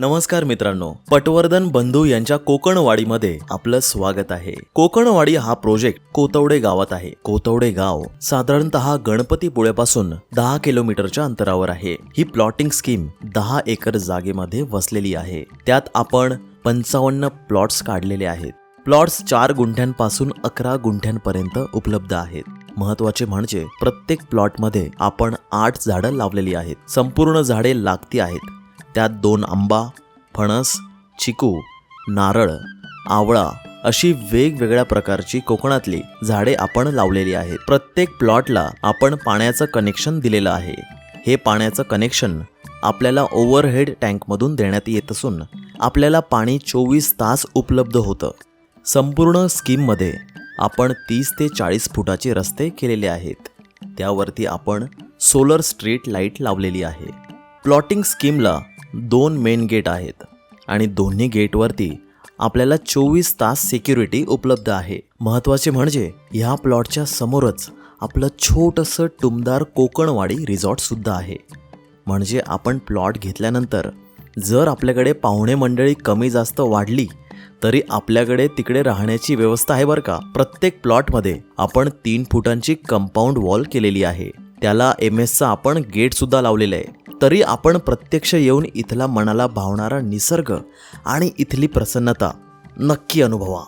नमस्कार मित्रांनो पटवर्धन बंधू यांच्या कोकणवाडीमध्ये आपलं स्वागत आहे. कोकणवाडी हा प्रोजेक्ट कोतवडे गावात आहे. कोतवडे गाव साधारणतः गणपतीपुळेपासून दहा किलोमीटरच्या अंतरावर आहे. ही प्लॉटिंग स्कीम दहा एकर जागेमध्ये वसलेली आहे. त्यात आपण पंचावन्न प्लॉट्स काढलेले आहेत. प्लॉट्स चार गुंठ्यांपासून अकरा गुंठ्यांपर्यंत उपलब्ध आहेत. महत्त्वाचे म्हणजे प्रत्येक प्लॉटमध्ये आपण आठ झाडं लावलेली आहेत. संपूर्ण झाडे लागती आहेत. त्यात दोन आंबा फणस चिकू नारळ आवळा अशी वेगवेगळ्या प्रकारची कोकणातली झाडे आपण लावलेली आहेत. प्रत्येक प्लॉटला आपण पाण्याचं कनेक्शन दिलेलं आहे. हे पाण्याचं कनेक्शन आपल्याला ओव्हरहेड टँकमधून देण्यात येत असून आपल्याला पाणी चोवीस तास उपलब्ध होतं. संपूर्ण स्कीममध्ये आपण तीस ते चाळीस फुटाचे रस्ते केलेले आहेत. त्यावरती आपण सोलर स्ट्रीट लाइट लावलेली आहे. प्लॉटिंग स्कीमला दोन मेन गेट आहेत आणि दोन्ही गेटवरती आपल्याला चोवीस तास सिक्युरिटी उपलब्ध आहे. महत्त्वाचे म्हणजे ह्या प्लॉटच्या समोरच आपलं छोटंसं टुमदार कोकणवाडी रिसॉर्टसुद्धा आहे. म्हणजे आपण प्लॉट घेतल्यानंतर जर आपल्याकडे पाहुणे मंडळी कमी जास्त वाढली तरी आपल्याकडे तिकडे राहण्याची व्यवस्था आहे बरं का. प्रत्येक प्लॉटमध्ये आपण तीन फुटांची कंपाऊंड वॉल केलेली आहे. त्याला एम एसचा आपण गेटसुद्धा लावलेलं आहे. तरी आपण प्रत्यक्ष येऊन इथला मनाला भावणारा निसर्ग आणि इथली प्रसन्नता नक्की अनुभवा.